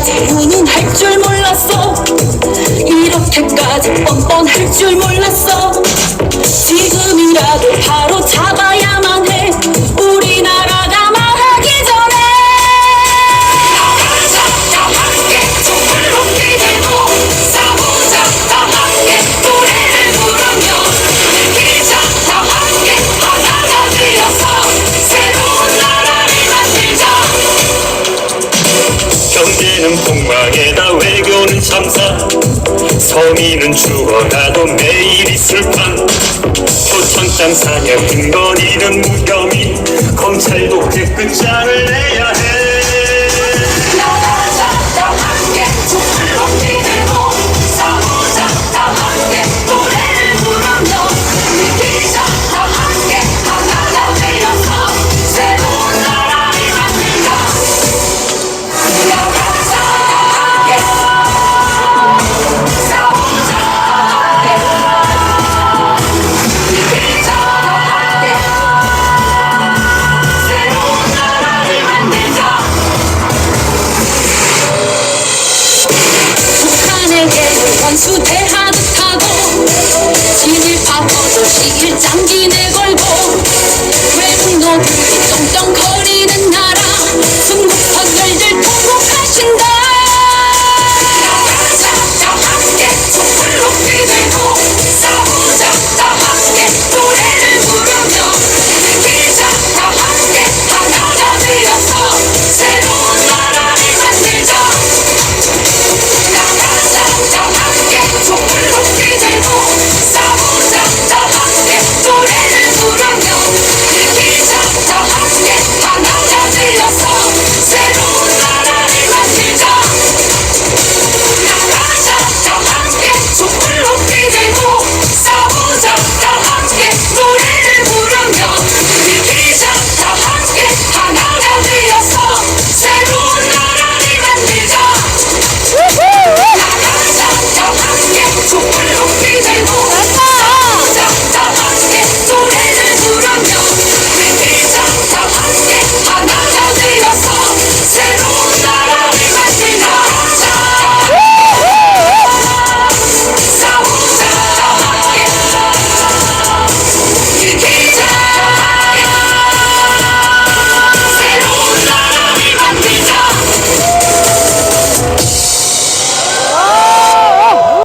이렇게까지 훈훈할 줄 몰랐어. 이렇게까지 뻔뻔할 줄 몰랐어 폭망에다 외교는 참사. 서민은 죽어가도 매일이 술판 표창장 사냥 근거리는 무혐의. 검찰도 깨끗장을 내야 해 수대하듯 하고 진입하고도 시일장